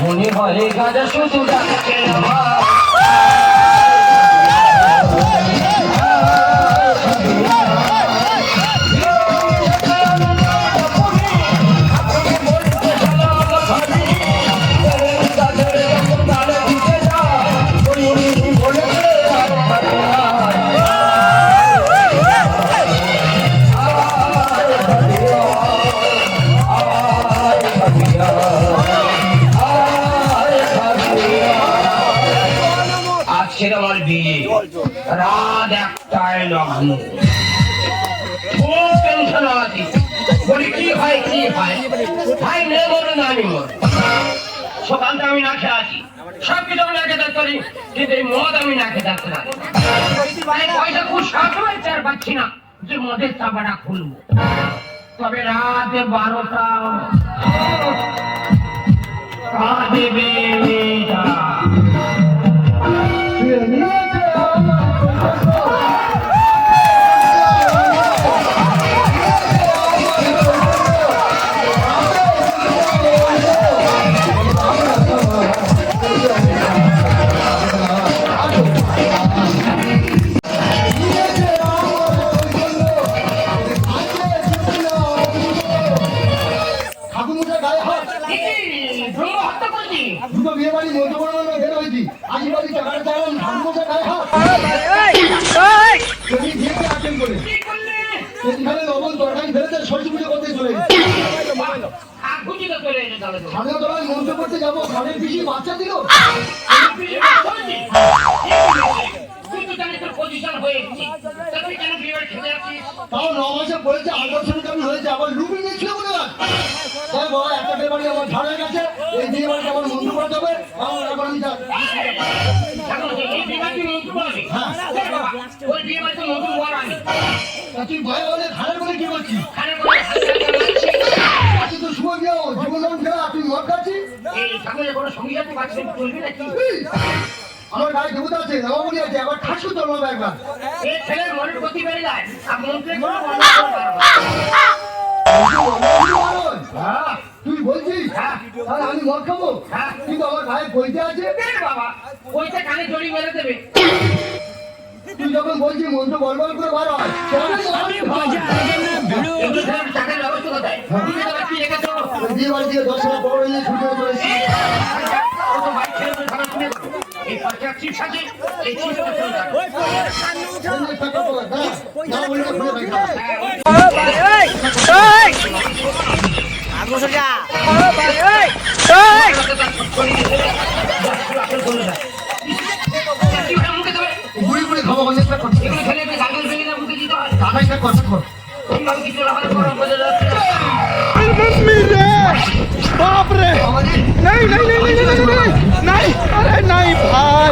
মনে হয় গাজা শুধু ডাকে আমার একটায় লগ্ন আমি না খেয়ে আছি না খেতে এই মদ আমি না খেতে পয়সা খুব সাথ হয়েছে পাচ্ছি না যে মদের চাপাটা খুলবো তবে রাত বারোটা মেয়েটা তাও ন মাসে বলেছে আকর্ষণ কেমন হয়েছে, আবার লুবি নিয়েছিল হ্যাঁ, বলে তাই বলা একটা বিয়ে বাড়ি আমার ভাড়া গেছে বিয়ে বাড়িতে আমার মন্দির করা যাবে আমার এখন আমি হ্যাঁ। তুই ভয় হলে খারাপ বলে কি করছিস? শুভ বিয়ে জীবন খেলা তুই মদ খাচ্ছিস এই সামনে কোনো সঙ্গী সাথী পাচ্ছি চলবি নাকি আমার গায়ে দেবতা আছে নবাবলি আছে একবার ঠাসু তোর মাথা একবার। এই ছেলের মনের গতি বেড়ে যায় আর মন্ত্রে কোনো। হ্যাঁ। তুই বলছিস? হ্যাঁ। তাহলে আমি মদ খাব? হ্যাঁ। কিন্তু আমার গায়ে বইতে আছে? বাবা ওইটা কানে জড়ি মেরে দেবে। তুই যখন বলছিস মন্ত্র বল বল করে বার হয়। খরচা কর मम्मी रे बाप रे আমাদের नहीं नहीं नहीं नहीं नहीं नहीं नहीं अरे नहीं भाई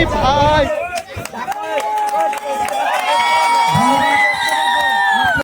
一排。